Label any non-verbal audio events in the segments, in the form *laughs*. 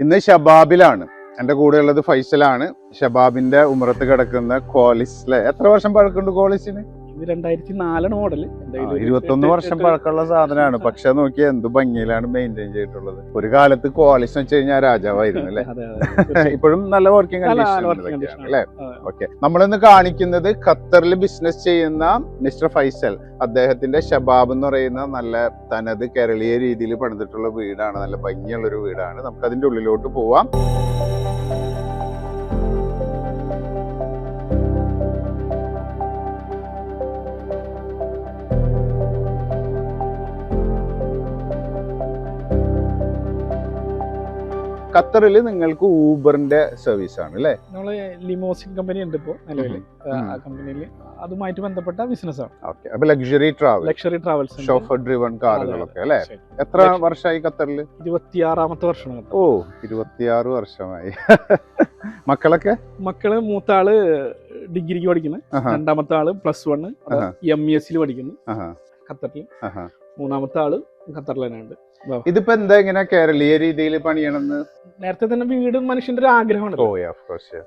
ഇന്ന് ഷബാബിലാണ് എന്റെ കൂടെ ഉള്ളത് ഫൈസലാണ്. ഷബാബിന്റെ ഉമ്രത്ത് കിടക്കുന്ന കോളിസിലെ എത്ര വർഷം പഴക്കമുണ്ട് കോളിസിന് ഇത് രണ്ടായിരത്തി നാലാണ് മോഡൽ ഇരുപത്തൊന്ന് വർഷം പഴക്കമുള്ള സാധനമാണ്. *laughs* പക്ഷെ നോക്കി എന്ത് ഭംഗിയിലാണ് മെയിന്റെയിൻ ചെയ്തിട്ടുള്ളത്. ഒരു കാലത്ത് എന്ന് വെച്ച് കഴിഞ്ഞാൽ രാജാവായിരുന്നു അല്ലേ? *laughs* ഇപ്പോഴും നല്ല വർക്കിംഗ് കണ്ടീഷൻ അല്ലേ? ഓക്കെ നമ്മളിന്ന് കാണിക്കുന്നത് ഖത്തറിൽ ബിസിനസ് ചെയ്യുന്ന മിസ്റ്റർ ഫൈസൽ. അദ്ദേഹത്തിന്റെ ഷബാബ് എന്ന് പറയുന്ന നല്ല തനത് കേരളീയ രീതിയിൽ പണിതിട്ടുള്ള വീടാണ്. നല്ല ഭംഗിയുള്ള ഒരു വീടാണ്. നമുക്ക് അതിന്റെ ഉള്ളിലോട്ട് പോവാം. ഖത്തറിൽ നിങ്ങൾക്ക് ഊബറിന്റെ സർവീസ് ആണ് അല്ലേ? നമ്മൾ ലിമോസിൻ കമ്പനി ഉണ്ട് ഇപ്പോ നിലവിൽ. ആ കമ്പനിയിൽ അതുമായിട്ട് ബന്ധപ്പെട്ട ബിസിനസ് ആണ്. ഓക്കെ. അപ്പൊ luxury travel luxury travels chauffeur driven കാറുകളൊക്കെ അല്ലേ? എത്ര വർഷമായി ഖത്തറിൽ ഇരുപത്തിയാറാമത്തെ വർഷമാണ് കേട്ടോ. ഓ ഇരുപത്തിയാറ് വർഷമായി. മക്കളൊക്കെ? മക്കൾ മൂത്ത ആൾ ഡിഗ്രിക്ക് പഠിക്കുന്നു. രണ്ടാമത്തെ ആൾ പ്ലസ് വൺ ആഹാ. എം ഇ എസിൽ പഠിക്കുന്നു. ഖത്തറിൽ മൂന്നാമത്തെ ആൾ ഖത്തറിൽ തന്നെ ഉണ്ട് ഇതിപ്പോ എന്താ ഇങ്ങനെ കേരളീയ രീതിയിൽ പണിയണമെന്ന്? നേരത്തെ തന്നെ വീട് മനുഷ്യന്റെ ഒരു ആഗ്രഹമാണ്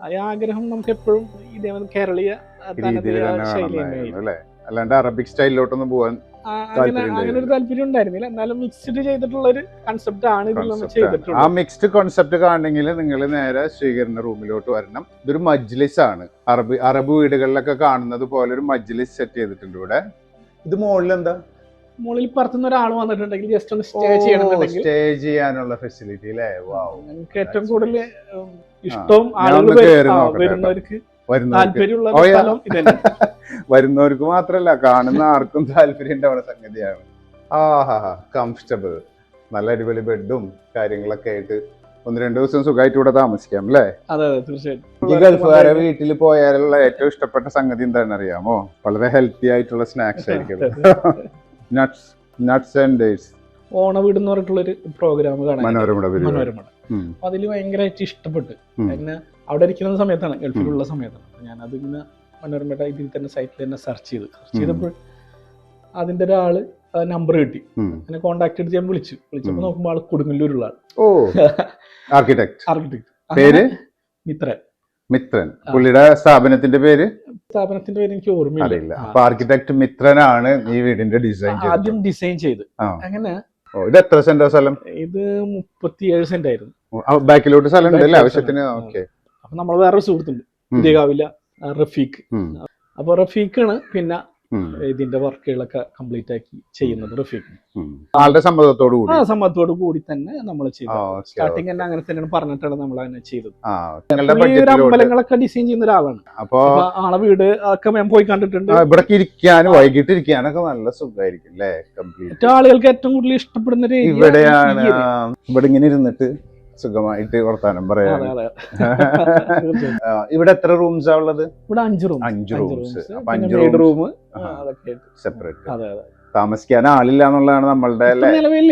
ആ ആഗ്രഹം നമുക്ക് എപ്പോഴും ഇതേപോലെ കേരളീയ അല്ലാണ്ട് അറബിക് സ്റ്റൈലിലോട്ടൊന്നും പോവാൻ അങ്ങനെ ഒരു താല്പര്യം ഉണ്ടായിരുന്നില്ല. എന്നാലും മിക്സ്ഡ് ചെയ്തിട്ടുള്ള ഒരു കൺസെപ്റ്റ് ആണ് ഇതിൽ നമ്മൾ ചെയ്തിട്ടുള്ളത്. ആ മിക്സ്ഡ് കോൺസെപ്റ്റ് കാണണമെങ്കിൽ നിങ്ങൾ നേരെ സ്വീകരണ റൂമിലോട്ട് വരണം. ഇതൊരു മജ്ലിസ് ആണ്. അറബ് അറബ് വീടുകളിലൊക്കെ കാണുന്നത് പോലെ ഒരു മജ്ലിസ് സെറ്റ് ചെയ്തിട്ടുണ്ട് ഇവിടെ. ഇത് മുകളിൽ എന്താ മുകളിൽ പറത്തുന്ന ഒരാൾ വന്നിട്ടുണ്ടെങ്കിൽ ജസ്റ്റ് ഒന്ന് സ്റ്റേ ചെയ്യണമെന്നുണ്ടെങ്കിൽ സ്റ്റേ ചെയ്യാനുള്ള ഫെസിലിറ്റി അല്ലേ വാവ് ഞങ്ങൾക്ക് ഏറ്റവും കൂടുതൽ ഇഷ്ടവും ആളുകൾ വരുന്നവർക്ക് *laughs* വരുന്നവർക്ക്. മാത്രല്ല കാണുന്ന ആർക്കും താല്പര്യം ഉണ്ടാവുന്ന സംഗതിയാണ്. ആഹാ കംഫർട്ടബിൾ നല്ല അടിപൊളി ബെഡും കാര്യങ്ങളൊക്കെ ആയിട്ട് ഒന്ന് രണ്ടു ദിവസം സുഖമായിട്ട് ഇവിടെ താമസിക്കാം അല്ലേ അതെ ഈ ഗൾഫുകാരെ വീട്ടിൽ പോയാലുള്ള ഏറ്റവും ഇഷ്ടപ്പെട്ട സംഗതി എന്താണെന്ന് അറിയാമോ? വളരെ ഹെൽത്തി ആയിട്ടുള്ള സ്നാക്സ് *laughs* ആയിരിക്കും. നട്ട്സ് നട്ട്സ് ആൻഡ് ഡേറ്റ്സ് ഓണ വീട് എന്ന് പറഞ്ഞിട്ടുള്ളൊരു പ്രോഗ്രാം കാണാൻ മനോരമ മനോരമ. അപ്പൊ അതിൽ ഭയങ്കരമായിട്ട് ഇഷ്ടപ്പെട്ട്. പിന്നെ അവിടെ ഇരിക്കുന്ന സമയത്താണ് ഗൾഫിലുള്ള സമയത്താണ്. അപ്പൊ ഞാൻ അതിങ്ങനെ മനോരമയുടെ ഇതിൽ തന്നെ സൈറ്റിൽ തന്നെ സെർച്ച് ചെയ്ത്. സെർച്ച് ചെയ്തപ്പോൾ അതിന്റെ ഒരാൾ നമ്പർ കിട്ടി. എന്നെ കോണ്ടാക്ട് എടുത്ത് ഞാൻ വിളിച്ചു. വിളിച്ചപ്പോൾ നോക്കുമ്പോൾ ആൾ കൊടുങ്ങല്ലൂരുള്ള ആൾ ഓ ആർക്കിടെക്ട് ആർക്കിടെക്ട് *laughs* പേര്? മിത്രൻ. മിത്രൻ. പുള്ളിയുടെ സ്ഥാപനത്തിന്റെ പേര്? സ്ഥാപനത്തിന്റെ പേര് എനിക്ക് ഓർമ്മയില്ല. അപ്പൊ ആർക്കിടെക്ട് മിത്രനാണ് ഈ വീടിന്റെ ഡിസൈൻ ആദ്യം ഡിസൈൻ ചെയ്ത്. അങ്ങനെ ഇത് എത്ര സെന്റ് സ്ഥലം? ഇത് മുപ്പത്തിയേഴ് സെന്റ് ആയിരുന്നു. ബാക്കിലോട്ട് സ്ഥലം ഉണ്ട് അല്ലേ Back ആവശ്യത്തിന്. ഓക്കെ. അപ്പൊ നമ്മൾ വേറെ സുഹൃത്തുണ്ട്. പുതിയകാവില റഫീഖ്. അപ്പൊ റഫീഖാണ് പിന്നെ ഇതിന്റെ വർക്കുകളൊക്കെ കംപ്ലീറ്റ് ആക്കി ചെയ്യുന്നത് റഫീഖ്. ആളുടെ സമ്മതത്തോടു കൂടി. ആ സമ്മതത്തോട് കൂടി തന്നെ നമ്മൾ ചെയ്തു. സ്റ്റാർട്ടിങ് തന്നെ അങ്ങനെ തന്നെയാണ് പറഞ്ഞിട്ടാണ് നമ്മൾ അങ്ങനെ ചെയ്തത്. ഒരു അമ്പലങ്ങളൊക്കെ ഡിസൈൻ ചെയ്യുന്ന ഒരാളാണ്. അപ്പൊ ആളെ വീട് ഒക്കെ ഞാൻ പോയി കണ്ടിട്ടുണ്ട്. ഇവിടെ ഇരിക്കാനും വൈകിട്ട് ഇരിക്കാനൊക്കെ നല്ല സുഖമായിരിക്കും അല്ലേ? കംപ്ലീറ്റ് ആളുകൾക്ക് ഏറ്റവും കൂടുതൽ ഇഷ്ടപ്പെടുന്ന ഒരു ഇവിടെയാണ് ഇവിടെ ഇങ്ങനെ ഇരുന്നിട്ട്. സുഖമായിട്ട് വർത്താനം പറയാം *laughs* ഇവിടെ എത്ര റൂംസാ ഉള്ളത്? ഇവിടെ അഞ്ച് റൂം അഞ്ച് റൂംസ് അപ്പൊ അഞ്ച് റൂം സെപ്പറേറ്റ് താമസിക്കാൻ ആളില്ല എന്നുള്ളതാണ് നമ്മളുടെ നിലവിൽ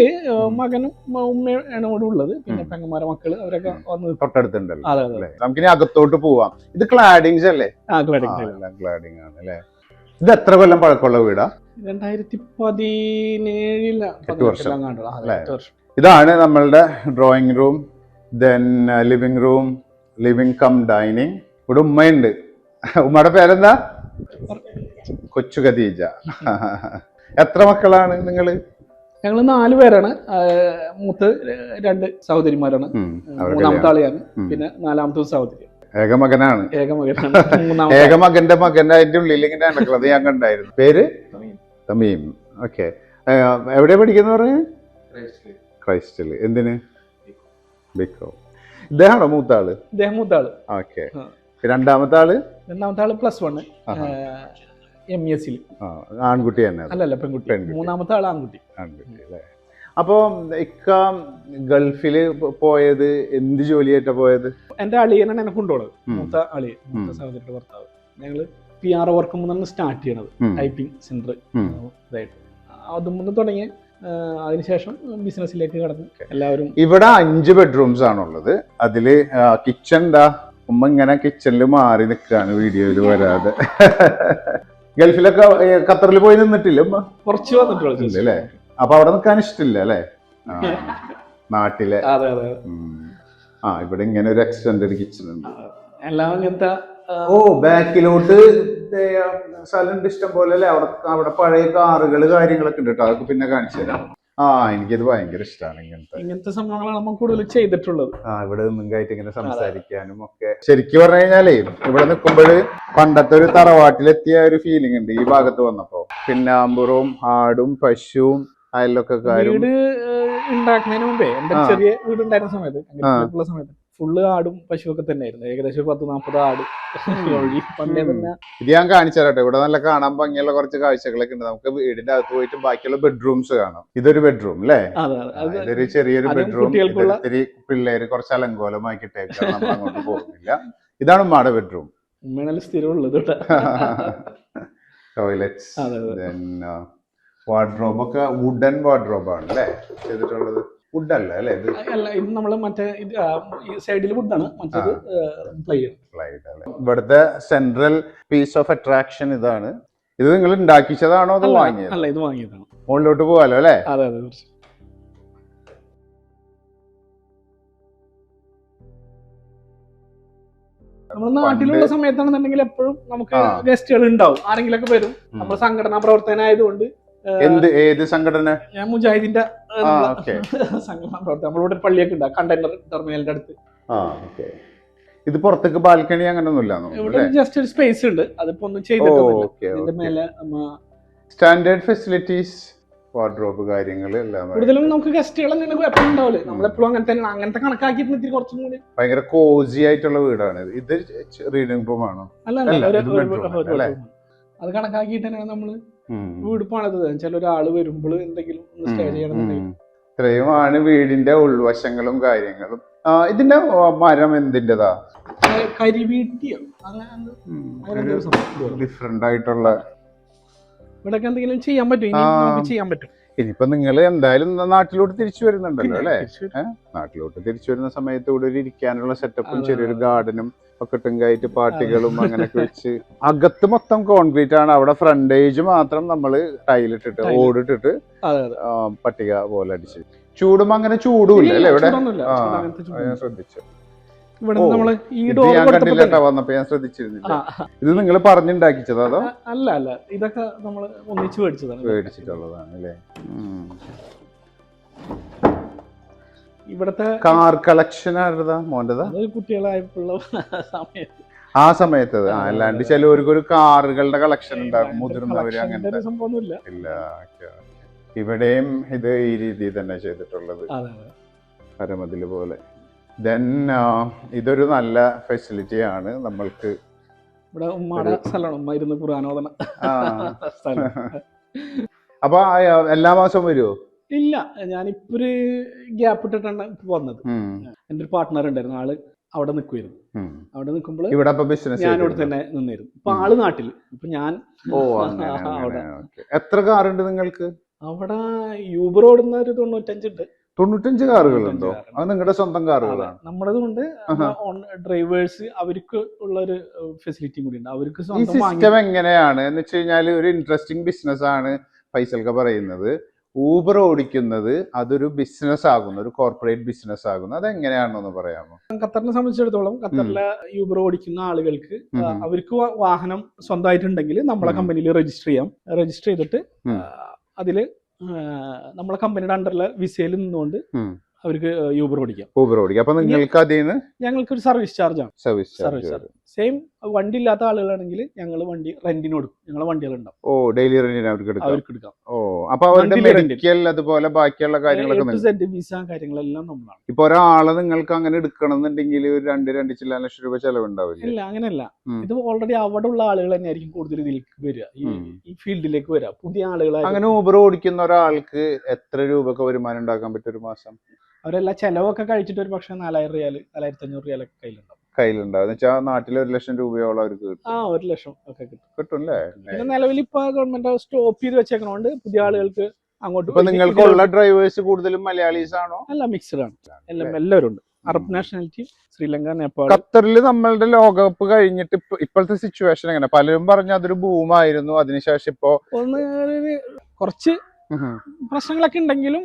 മകനും ഉമ്മയും ഉമ്മയാണ് ഇവിടെ ഉള്ളത്. പിന്നെ. പെങ്ങന്മാരെ മക്കൾ അവരൊക്കെ വന്ന് തൊട്ടടുത്തുണ്ടല്ലോ. നമുക്കിനി അകത്തോട്ട് പോവാം. ഇത് ക്ലാഡിങ്സ് അല്ലേ? ക്ലാഡിങ് ആണ് അല്ലേ? ഇത് എത്ര കൊല്ലം പഴക്കമുള്ള വീടാ? രണ്ടായിരത്തി വർഷം. ഇതാണ് നമ്മളുടെ drawing room then living room living cum dining ഇവിടെ ഉമ്മയുണ്ട്. ഉമ്മയുടെ പേരെന്താ? കൊച്ചു ഖദീജ. എത്ര മക്കളാണ് നിങ്ങൾ ഞങ്ങൾ നാല് പേരാണ്. മൂത്ത് രണ്ട് സഹോദരിമാരാണ്. മൂന്നാമത്തെ. ആളെയാണ്. പിന്നെ നാലാമത്തെ സഹോദരി. ഏകമകനാണ്. ഏകമകനാണ്. *laughs* ഏകമകന്റെ മകന്റെ അതിന്റെ ഉള്ളിൽ ഇങ്ങനെ നടക്കുന്നത് ഞാൻ കണ്ടായിരുന്നു. പേര്? തമീം. ഓക്കെ എവിടെ പഠിക്കുന്ന പറഞ്ഞു? ക്രൈസ്റ്റിൽ. എന്തിന്? ബിക്കോ ഇദ്ദേഹമാണോ മൂത്ത ആൾ ഇദ്ദേഹം മൂത്ത ആൾ ഓക്കെ. രണ്ടാമത്തെ ആൾ രണ്ടാമത്തെ ആൾ പ്ലസ് വൺ എം എസ് സിയിൽ ആൺകുട്ടി തന്നെ അല്ലല്ല പെൺകുട്ടി. മൂന്നാമത്തെ ആൾ ആൺകുട്ടി. ആൺകുട്ടി അല്ലേ? അപ്പൊ ഇക്ക ഗൾഫിൽ പോയത് എന്ത് ജോലിയായിട്ട് പോയത്? എന്റെ അളിയനാണ് എന്നെ കൊണ്ടുപോകുന്നത്. മൂത്ത അളിയൻ മൂത്ത. സഹോദരിയുടെ ഭർത്താവ്. ഞങ്ങൾ പി ആർ വർക്ക് മുന്നാണ് സ്റ്റാർട്ട് ചെയ്യണത്. ടൈപ്പിംഗ് സെന്റർ ഉം. ഇതായിട്ട് അതും മുന്നേ തുടങ്ങി ആ, അതിനുശേഷം ബിസിനസ്സിലേക്ക് കടന്നു എല്ലാവരും ഇവിടെ അഞ്ച് ബെഡ്റൂംസ് ആണുള്ളത്. അതിൽ കിച്ചൺ എന്താ ഉമ്മ ഇങ്ങനെ കിച്ചണിൽ മാറി നിൽക്കുകയാണ് വീഡിയോയിൽ വരാതെ. ഗൾഫിലൊക്കെ ഖത്തറിൽ പോയി നിന്നിട്ടില്ല ഉമ്മ? കുറച്ച് വന്നിട്ടുള്ളൂ അല്ലേ? അപ്പൊ അവിടെ നിൽക്കാൻ ഇഷ്ടമില്ല അല്ലേ? *laughs* നാട്ടിലെ. അതെ അതെ ആ ഇവിടെ ഇങ്ങനെ ഒരു എക്സ്റ്റൻഡ് കിച്ചൺ ഉണ്ട്. എല്ലാം ഇങ്ങനത്തെ ഓ ബാക്കിലോട്ട് സ്ഥലം ഇഷ്ടം പോലെ അല്ലേ അവിടെ അവിടെ പഴയ കാറുകൾ കാര്യങ്ങളൊക്കെ ഉണ്ട് കേട്ടോ. അതൊക്കെ പിന്നെ കാണിച്ചു തരാം. ആ എനിക്കത് ഭയങ്കര ഇഷ്ടമാണ് ഇങ്ങനത്തെ. ഇങ്ങനത്തെ സംഭവങ്ങളാണ് നമ്മൾ കൂടുതൽ ചെയ്തിട്ടുള്ളത്. ആ ഇവിടെ നിങ്ങായിട്ട് ഇങ്ങനെ സംസാരിക്കാനും ഒക്കെ. ശരിക്കും പറഞ്ഞു കഴിഞ്ഞാലേ ഇവിടെ നിൽക്കുമ്പോൾ പണ്ടത്തെ ഒരു തറവാട്ടിലെത്തിയ ഒരു ഫീലിംഗ് ഉണ്ട് ഈ ഭാഗത്ത് വന്നപ്പോ. പിന്നാമ്പുറവും ആടും പശുവും അയലൊക്കെക്കാരും വീട് ഉണ്ടാക്കുന്നതിന് മുമ്പേ എന്റെ ചെറിയ വീട് ഉണ്ടായിരുന്ന സമയത്ത് സമയത്ത് ഫുള്ള് ആടും പശുവൊക്കെ തന്നെയായിരുന്നു. ഏകദേശം പത്ത് നാൽപ്പത് ആട് ഒഴി പണ്ടേ തന്നെ ഇത് ഞാൻ കാണിച്ചു തരട്ടെ. ഇവിടെ നല്ല കാണാൻ ഭംഗിയുള്ള കുറച്ച് കാഴ്ചകളൊക്കെ ഉണ്ട്. നമുക്ക് വീടിന്റെ അകത്ത് പോയിട്ട് ബാക്കിയുള്ള ബെഡ്റൂംസ് കാണാം. ഇതൊരു ബെഡ്റൂം അല്ലേ. ഇതൊരു ചെറിയൊരു ബെഡ്റൂം. ഇത്തിരി പിള്ളേര് കുറച്ച് അലങ്കോലമാക്കിട്ടേക്കാണ് നമ്മൾ അങ്ങോട്ട് പോകുന്നില്ല. ഇതാണ് ഉമ്മയുടെ ബെഡ്റൂം. ഉമ്മയാണല്ലോ സ്ഥിരമുള്ളത് ടോയ്ലറ്റ് ടോയ്ലറ്റ്സ് വാർഡ്രോബ് ഒക്കെ വുഡൻ വാർഡ്രോബ് ആണ് അല്ലേ ചെയ്തിട്ടുള്ളത്. വുഡ് അല്ല അല്ലേ? ഇത് അല്ല ഇത് നമ്മൾ മറ്റേ സൈഡിൽ വുഡാണ് മറ്റേത് പ്ലേ slide അല്ലേ? ഇവിടുത്തെ സെൻട്രൽ പീസ് ഓഫ് അട്രാക്ഷൻ ഇതാണ്. ഇത് നിങ്ങൾ ഉണ്ടാക്കിച്ചതാണോ അത് വാങ്ങിയത്? അല്ല ഇത് വാങ്ങിയതാണ്. മുകളിലോട്ട് പോവാലോ അല്ലേ? അതെ അതെ തീർച്ചയായും. നമ്മുടെ നാട്ടിലുള്ള സമയത്താണെന്നുണ്ടെങ്കിൽ എപ്പോഴും നമുക്ക്. ഗസ്റ്റുകൾ ഉണ്ടാവും. ആരെങ്കിലും ഒക്കെ വരും. നമ്മൾ സംഘടനാ പ്രവർത്തനായതുകൊണ്ട് എന്ത് ഏത് സംഘടന? ഞാൻ മുജാഹിദിന്റെ *laughs* സംഘടന പ്രവർത്തനം നമ്മളിവിടെ ഒരു പള്ളിയൊക്കെ ഉണ്ട് കണ്ടെയ്നർ ടെർമിനലിന്റെ അടുത്ത്. ആ ഓക്കെ. ഇത് പുറത്തേക്ക് ബാൽക്കണി അങ്ങനെ ഇവിടെ ജസ്റ്റ് ഒരു സ്പേസ് ഉണ്ട്. അതിപ്പോ ഒന്നും ചെയ്തിട്ടില്ല മേലെ സ്റ്റാൻഡേർഡ് ഫെസിലിറ്റീസ് വാർഡ്രോബ് കാര്യങ്ങൾ എല്ലാം കൂടുതലും നമുക്ക് ഗസ്റ്റുകൾ തന്നെ എപ്പോഴും ഉണ്ടാവില്ലേ? നമ്മളെപ്പോഴും അങ്ങനെ തന്നെ അങ്ങനത്തെ കണക്കാക്കിയിട്ട് ഇത്തിരി കുറച്ചും കൂടി. ഭയങ്കര കോസി ആയിട്ടുള്ള വീടാണ് ഇത്. റീഡിംഗ് റൂം ആണോ? അല്ല. അത് കണക്കാക്കിയിട്ട് തന്നെയാണ് നമ്മൾ ഉം. വീട് പണിത് ചില ഒരാൾ വരുമ്പോൾ എന്തെങ്കിലും ഒന്ന് സ്റ്റേ ചെയ്യണമെന്നുണ്ടെങ്കിൽ ഇത്രയുമാണ് വീടിന്റെ ഉൾവശങ്ങളും കാര്യങ്ങളും. ഇതിന്റെ മരം എന്തിന്റെതാ. ഡിഫറെന്റ് ആയിട്ടുള്ള ഇവിടെ എന്തെങ്കിലും ചെയ്യാൻ പറ്റും ചെയ്യാൻ പറ്റും. ഇനിയിപ്പോ നിങ്ങൾ എന്തായാലും നാട്ടിലോട്ട് തിരിച്ചു വരുന്നുണ്ടല്ലോ അല്ലേ? നാട്ടിലോട്ട് തിരിച്ചു വരുന്ന സമയത്ത് ഇവിടെ ഒരു ഇരിക്കാനുള്ള സെറ്റപ്പും ചെറിയൊരു ഗാർഡനും ഒക്കെ ടെങ്കായിട്ട് പാർട്ടികളും അങ്ങനെയൊക്കെ വെച്ച് അകത്ത് മൊത്തം കോൺക്രീറ്റ് ആണ്. അവിടെ ഫ്രണ്ടേജ് മാത്രം നമ്മൾ ടൈലിട്ടിട്ട്. ഓടിട്ടിട്ട് പട്ടിക പോലെ അടിച്ച്. ചൂടും അങ്ങനെ ചൂടും ഇല്ല അല്ലേ ഇവിടെ? ശ്രദ്ധിച്ചു. ഇവിടെ നമ്മൾ ഈ ഡോർ വന്നപ്പോ ഞാൻ ശ്രദ്ധിച്ചിരുന്നില്ല. ഇത് നിങ്ങൾ പറഞ്ഞുണ്ടാക്കിച്ചതോ അതോ? അല്ല അല്ല. ഇതൊക്കെ നമ്മൾ ഒന്നിച്ച് മേടിച്ചതാണ്. മേടിച്ചിട്ടുള്ളതാണ് അല്ലേ? ഇവിടത്തെ കാർ കളക്ഷൻ ആരുടേതാ? മോന്റെതാ? കുട്ടികളായപ്പോഴുള്ള സമയത്ത്. ആ സമയത്ത് ആ അല്ലാണ്ട് ചിലവർക്ക് ഒരു കാറുകളുടെ കളക്ഷൻ ഉണ്ടാകും മുതിർന്നവര് അങ്ങനത്തെ. ഇല്ല. ഇവിടെയും ഇത് ഈ രീതിയിൽ തന്നെ ചെയ്തിട്ടുള്ളത്. പരമതിൽ പോലെ. ദെൻ ഇതൊരു നല്ല ഫെസിലിറ്റി ആണ് നമ്മൾക്ക്. ഇവിടെ ഉമ്മയുടെ സ്ഥലമാണ്. ഉമ്മ ഇരുന്ന് ഖുർആാനോദന *laughs* അപ്പൊ എല്ലാ മാസവും വരുമോ ഇല്ല. ഞാനിപ്പോ ഒരു ഗ്യാപ്പ് ഇട്ടിട്ടാണ് ഇപ്പൊ വന്നത്. എന്റെ ഒരു പാർട്ട്ണർ ഉണ്ടായിരുന്നു. ആൾ അവിടെ നിൽക്കുമായിരുന്നു അവിടെ നിൽക്കുമ്പോൾ ഇവിടെ അപ്പൊ ബിസിനസ് ഞാൻ ഇവിടെ തന്നെ നിന്നിരുന്നു. അപ്പൊ ആൾ നാട്ടിൽ ഇപ്പൊ ഞാൻ. *laughs* എത്ര കാറുണ്ട് നിങ്ങൾക്ക്? അവിടെ യൂബർ ഓടുന്ന ഒരു തൊണ്ണൂറ്റഞ്ചുണ്ട് തൊണ്ണൂറ്റഞ്ച് കാറുകളുണ്ടോ? അത് നിങ്ങളുടെ സ്വന്തം കാറുകളാണ് നമ്മളത് കൊണ്ട് ഡ്രൈവേഴ്സ് അവർക്ക് ഉള്ള ഒരു ഫെസിലിറ്റി കൂടി ഉണ്ട്. അവർക്ക് ഈ സിസ്റ്റം എങ്ങനെയാണ്? എന്ന് വെച്ച് കഴിഞ്ഞാൽ ഒരു ഇൻട്രസ്റ്റിംഗ് ബിസിനസ് ആണ് ഫൈസൽക്ക പറയുന്നത്. ഊബർ ഓടിക്കുന്നത് അതൊരു ബിസിനസ് ആകുന്നു ഒരു കോർപ്പറേറ്റ് ബിസിനസ് ആകുന്നു. അത് എങ്ങനെയാണെന്ന് പറയാമോ? ഖത്തറിനെ സംബന്ധിച്ചിടത്തോളം ഖത്തറിലെ യൂബർ ഓടിക്കുന്ന ആളുകൾക്ക് അവർക്ക് വാഹനം സ്വന്തമായിട്ടുണ്ടെങ്കിൽ നമ്മളെ കമ്പനിയിൽ രജിസ്റ്റർ ചെയ്യാം. രജിസ്റ്റർ ചെയ്തിട്ട് ഉം. നമ്മളെ കമ്പനിയുടെ അണ്ടറിലെ വിസയിൽ നിന്നുകൊണ്ട്. അവർക്ക് യൂബർ ഓടിക്കാം. ഊബർ ഓടിക്കാം. അപ്പൊ നിങ്ങൾക്ക് അതിൽ നിന്ന് ഞങ്ങൾക്ക് ഒരു സർവീസ് ചാർജ് ആണ് സർവീസ് സർവീസ് ചാർജ് സെയിം വണ്ടി ഇല്ലാത്ത ആളുകളാണെങ്കിൽ ഞങ്ങൾ വണ്ടി റെന്റിന് കൊടുക്കും. ഞങ്ങളെ വണ്ടികളുണ്ടാവും. ഓ ഡെയിലി റെന്റിന് അവർക്ക് എടുക്കാം? അവർക്ക് എടുക്കാം. ഓ അപ്പൊ അവരുടെ Monthly rental. മെഡിക്കൽ അതുപോലെ ബാക്കിയുള്ള കാര്യങ്ങളൊക്കെ വിസ കാര്യങ്ങളെല്ലാം നമ്മളാണ്. ഇപ്പൊ ഒരാളെ നിങ്ങൾക്ക് അങ്ങനെ എടുക്കണം എന്നുണ്ടെങ്കിൽ ഒരു രണ്ട് രണ്ട് ചില്ല ലക്ഷം രൂപ ചെലവുണ്ടാവില്ല? ഇല്ല അങ്ങനെയല്ല. ഇത് ഓൾറെഡി അവിടെ ഉള്ള ആളുകൾ തന്നെയായിരിക്കും കൂടുതൽ ഇതിലേക്ക് വരിക. ഈ ഫീൽഡിലേക്ക് വരിക. പുതിയ ആളുകൾ അങ്ങനെ ഊബർ ഓടിക്കുന്ന ഒരാൾക്ക് എത്ര രൂപക്ക് വരുമാനം ഉണ്ടാക്കാൻ പറ്റും ഒരു മാസം? അവരെല്ലാം ചെലവൊക്കെ കഴിച്ചിട്ട് ഒരു പക്ഷേ നാലായിരം റിയാൽ നാലായിരത്തി അഞ്ഞൂറ് റിയാലൊക്കെ കയ്യിലുണ്ടാവും. കയ്യിലുണ്ടാവും. എന്ന് വെച്ചാൽ നാട്ടിൽ ഒരു ലക്ഷം രൂപയോളം അവർക്ക് കിട്ടും. ആ ഒരു ലക്ഷം ഒക്കെ കിട്ടും. കിട്ടും അല്ലേ പിന്നെ നിലവിൽ ഇപ്പൊ ഗവൺമെന്റ് സ്റ്റോപ്പ് ചെയ്ത് വെച്ചേക്കണോണ്ട് പുതിയ ആളുകൾക്ക് അങ്ങോട്ട് ഇപ്പൊ ഉള്ള നിങ്ങൾക്കുള്ള ഡ്രൈവേഴ്സ് കൂടുതലും മലയാളീസ് ആണോ? അല്ല മിക്സഡ് ആണ്. എല്ലാം എല്ലാവരും ഉണ്ട് അറബ് നാഷണാലിറ്റി ശ്രീലങ്ക നേപ്പാൾ. ഖത്തറിൽ നമ്മളുടെ ലോകകപ്പ് കഴിഞ്ഞിട്ട് ഇപ്പോഴത്തെ സിറ്റുവേഷൻ എങ്ങനെ? പലരും പറഞ്ഞു അതൊരു ഭൂമായിരുന്നു അതിനുശേഷം ഇപ്പോ ഒന്ന് കുറച്ച്. പ്രശ്നങ്ങളൊക്കെ ഉണ്ടെങ്കിലും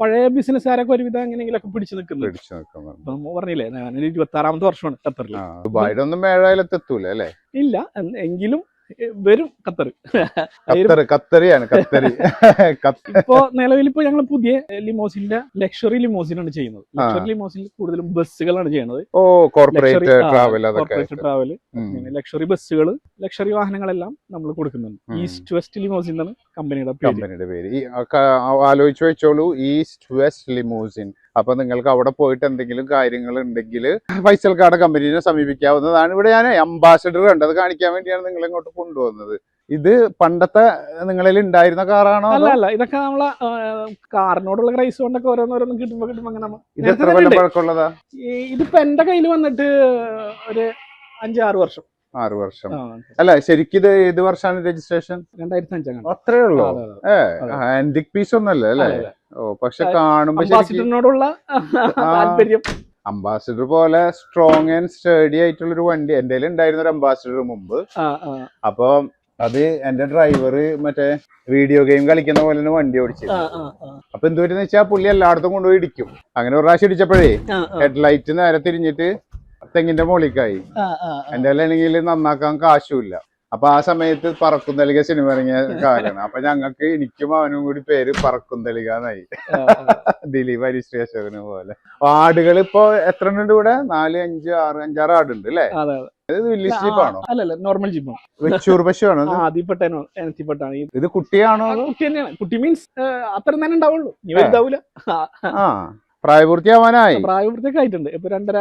പഴയ ബിസിനസ്സുകാരൊക്കെ ഒരുവിധം എങ്ങനെയെങ്കിലൊക്കെ പിടിച്ചു നിൽക്കുന്നുണ്ട്. പറഞ്ഞില്ലേ ഞാൻ ഇരുപത്തി ആറാമത്തെ വർഷമാണ് ഖത്തറിൽ ഒന്നും അല്ലേ? ഇല്ല എങ്കിലും വരും ഖത്തർ ഖത്തർ ഖത്തറിയാണ് ഖത്തറി. *laughs* ഇപ്പോ നിലവിൽ ഇപ്പൊ ഞങ്ങൾ പുതിയ ലിമോസിന്റെ ലക്ഷറി ലിമോസിനാണ് ചെയ്യുന്നത്. ലക്ഷറി ലിമോസിൽ കൂടുതലും ബസ്സുകളാണ് ചെയ്യുന്നത്. ഓ corporate travel corporate travel. Luxury ബസ്സുകൾ ലക്ഷറി വാഹനങ്ങളെല്ലാം നമ്മൾ കൊടുക്കുന്നുണ്ട്. ഈസ്റ്റ് വെസ്റ്റ് ലിമോസിൻ എന്നാണ് കമ്പനിയുടെ കമ്പനിയുടെ പേര്. ആലോചിച്ചു വെച്ചോളൂ ഈസ്റ്റ് വെസ്റ്റ് ലിമൂസിൻ. അപ്പൊ നിങ്ങൾക്ക് അവിടെ പോയിട്ട് എന്തെങ്കിലും കാര്യങ്ങൾ ഉണ്ടെങ്കിൽ ഫൈസൽക്കാട് കമ്പനീനെ സമീപിക്കാവുന്നതാണ്. ഇവിടെ ഞാൻ അംബാസഡർ കണ്ടത് കാണിക്കാൻ വേണ്ടിയാണ് നിങ്ങൾ ഇങ്ങോട്ട് കൊണ്ടുവന്നത്. ഇത് പണ്ടത്തെ നിങ്ങളിൽ ഉണ്ടായിരുന്ന കാറാണോ അല്ല അല്ല ഇതൊക്കെ നമ്മളെ കാറിനോടുള്ള ക്രൈസ് കൊണ്ടൊക്കെ ഓരോന്നോരോന്ന് കിട്ടുമ്പോ കിട്ടുമ്പോ അങ്ങനെ ഇത് എത്ര കൊല്ലം. പഴക്കമുള്ളതാ? ഇതിപ്പോ എന്റെ കയ്യിൽ വന്നിട്ട് ഒരു അഞ്ചാറ് വർഷം. ആറ് വർഷം. അല്ല ശരിക്കും ഇത് ഏത് വർഷമാണ് രജിസ്ട്രേഷൻ? രണ്ടായിരത്തി അഞ്ചാണ് അത്രേ ഉള്ളൂ. ഏ ആന്റിക് പീസ് ഒന്നല്ല അല്ലേ. ഓ പക്ഷെ കാണുമ്പോ താല്പര്യം. അംബാസിഡർ പോലെ സ്ട്രോങ് ആൻഡ് സ്റ്റേഡി ആയിട്ടുള്ള ഒരു വണ്ടി. എന്റെ ഉണ്ടായിരുന്ന ഒരു അംബാസിഡർ മുമ്പ്. അപ്പൊ അത് എന്റെ ഡ്രൈവർ മറ്റേ വീഡിയോ ഗെയിം കളിക്കുന്ന പോലെ തന്നെ വണ്ടി ഓടിച്ചത്. ആ. അപ്പൊ എന്തുപറ്റെന്ന് വെച്ചാൽ പുള്ളി എല്ലായിടത്തും കൊണ്ടുപോയി ഇടിക്കും. അങ്ങനെ ഒരു പ്രാവശ്യം ഇടിച്ചപ്പോഴേ ഹെഡ് ലൈറ്റ് ഹെഡ്ലൈറ്റ് നേരെ തിരിഞ്ഞിട്ട് തെങ്ങിന്റെ മുകളിലേക്കായി. എന്റെ ആണെങ്കിൽ നന്നാക്കാൻ കാശുമില്ല. അപ്പൊ ആ സമയത്ത് പറക്കുന്നലിക സിനിമ ഇറങ്ങിയ കാലാണ് അപ്പൊ ഞങ്ങൾക്ക് എനിക്കും അവനും കൂടി പേര് പറക്കുന്നലിക എന്നായി. ദിലീപ് ഹരിശ്രീ അശോകന് പോലെ. ആടുകൾ ഇപ്പൊ എത്ര ഉണ്ട് ഇവിടെ? നാല് അഞ്ച് ആറ് അഞ്ചാറ് ആടുണ്ട് അല്ലേ? അല്ലല്ല നോർമൽ ജിപ്പാണ് വെച്ചൂർ പശുവാണോ ഇത്? ആദ്യപ്പെട്ടാണ് ഇത് കുട്ടിയാണോ കുട്ടി തന്നെയാണ്. കുട്ടി മീൻസ് അത്ര തന്നെ ഉണ്ടാവുള്ളൂ. ഇനി വലുതാവൂല. പ്രായപൂർത്തിയാവാനായി. പ്രായപൂർത്തിയൊക്കെ ആയിട്ടുണ്ട്. ഇപ്പൊ രണ്ടര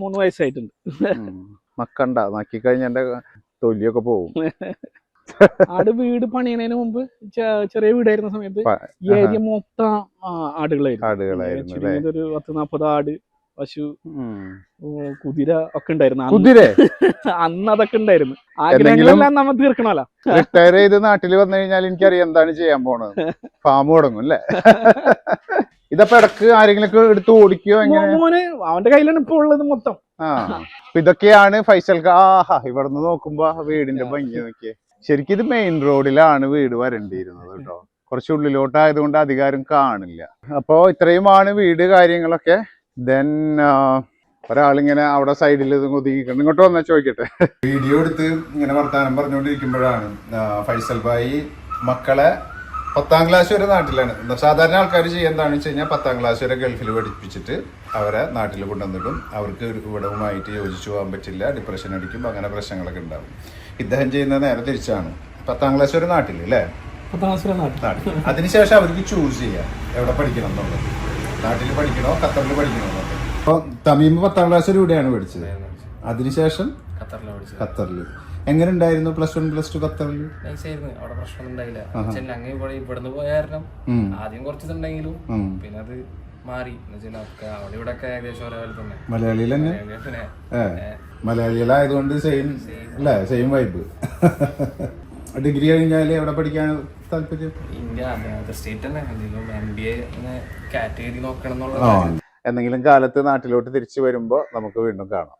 മൂന്ന് വയസ്സായിട്ടുണ്ട്. മക്കണ്ട. നക്കി കഴിഞ്ഞ എന്റെ തൊലിയൊക്കെ പോവും. ആട് വീട് പണിയണതിന് മുമ്പ് ചെറിയ വീടായിരുന്ന സമയത്ത് ഈ ഏരിയ മൊത്തം ആടുകളായിരുന്നു. ആടുകളായിരുന്നു ഒരു പത്ത് നാപ്പത് ആട് പശു കുതിര ഒക്കെ ഉണ്ടായിരുന്നു. അന്ന് കുതിരെ? *laughs* അന്ന് അതൊക്കെ ഉണ്ടായിരുന്നു. ആഗ്രഹങ്ങളെല്ലാം നമ്മൾ തീർക്കണമല്ലോ. റിട്ടയർ ചെയ്ത് നാട്ടിൽ വന്നു കഴിഞ്ഞാൽ എനിക്കറിയാം എന്താണ് ചെയ്യാൻ പോണത്. *laughs* ഫാം തുടങ്ങും അല്ലേ *laughs* ഇതപ്പോ ഇടയ്ക്ക് ആരെങ്കിലും എടുത്ത് ഓടിക്കോ എങ്ങനെ? മോ- അവന്റെ കയ്യിലാണ് ഇപ്പൊ ഉള്ളത് മൊത്തം. ആ. ഇതൊക്കെയാണ് ഫൈസൽ ആഹാ ഇവിടുന്ന് നോക്കുമ്പോ വീടിന്റെ ഭംഗി നോക്കിയേ. ശരിക്കും ഇത് മെയിൻ റോഡിലാണ് വീട് വരണ്ടിയിരുന്നത് കേട്ടോ. കുറച്ച് ഉള്ളിലോട്ടായതുകൊണ്ട് അധികാരം കാണില്ല. അപ്പോ ഇത്രയുമാണ് വീട് കാര്യങ്ങളൊക്കെ. ദെൻ ഒരാളിങ്ങനെ അവിടെ സൈഡിൽ ഒതുങ്ങിക്കണം ഇങ്ങോട്ട് വന്നാൽ ചോദിക്കട്ടെ? വീഡിയോ എടുത്ത് ഇങ്ങനെ വർത്തമാനം പറഞ്ഞുകൊണ്ടിരിക്കുമ്പോഴാണ് ഫൈസൽ ഭായി മക്കളെ പത്താം ക്ലാസ് വരെ നാട്ടിലാണ്. സാധാരണ ആൾക്കാർ ചെയ്യുന്നതാണെന്ന് വെച്ച് കഴിഞ്ഞാൽ പത്താം ക്ലാസ് വരെ ഗൾഫിൽ പഠിപ്പിച്ചിട്ട് അവരെ നാട്ടിൽ കൊണ്ടുവന്നിടും. അവർക്ക് ഒരു ഇവിടവുമായിട്ട് യോജിച്ചു പോകാൻ പറ്റില്ല ഡിപ്രഷൻ അടിക്കും അങ്ങനെ പ്രശ്നങ്ങളൊക്കെ ഉണ്ടാവും. ഇദ്ദേഹം ചെയ്യുന്നത് നേരെ തിരിച്ചാണ്. പത്താം ക്ലാസ് വരെ നാട്ടിൽ അല്ലേ? ക്ലാസ് വരെ നാട്ടിൽ നാട്ടിൽ അതിനുശേഷം അവർക്ക് ചൂസ് ചെയ്യാം എവിടെ പഠിക്കണം എന്നുള്ളത്. നാട്ടിൽ പഠിക്കണോ ഖത്തറിൽ പഠിക്കണോ അപ്പൊ അപ്പോൾ തമീമ് പത്താം ക്ലാസ് ഒരു ഇവിടെയാണ് പഠിച്ചത് അതിനുശേഷം ഖത്തറിൽ എങ്ങനെ ഉണ്ടായിരുന്നു പ്ലസ് വൺ പ്ലസ് ടു ഖത്തറിൽ? നൈസ് ആയിരുന്നു. അവിടെ പ്രശ്നം ഉണ്ടായില്ല. അങ്ങനെ അങ്ങ് ഇവിടെ ഇവിടുന്ന് പോയ കാരണം ആദ്യം കുറച്ച് ഇതുണ്ടെങ്കിലും ഉം. പിന്നെ അത് മാറി. അവിടെ ഇവിടെ ഒക്കെ ഏകദേശം ഒരേപോലെ തന്നെ. മലയാളിയിൽ തന്നെ? മലയാളികളായതുകൊണ്ട് സെയിം അല്ലേ? സെയിം വൈബ് *laughs* ഡിഗ്രി കഴിഞ്ഞാൽ എവിടെ പഠിക്കാൻ താല്പര്യം? ഇന്ത്യ സ്റ്റേറ്റ് തന്നെ. എന്തെങ്കിലും എം ബി എ കാറ്റഗറി നോക്കണം എന്നുള്ള എന്തെങ്കിലും കാലത്ത് നാട്ടിലോട്ട് തിരിച്ചു വരുമ്പോൾ നമുക്ക് വീണ്ടും കാണാം.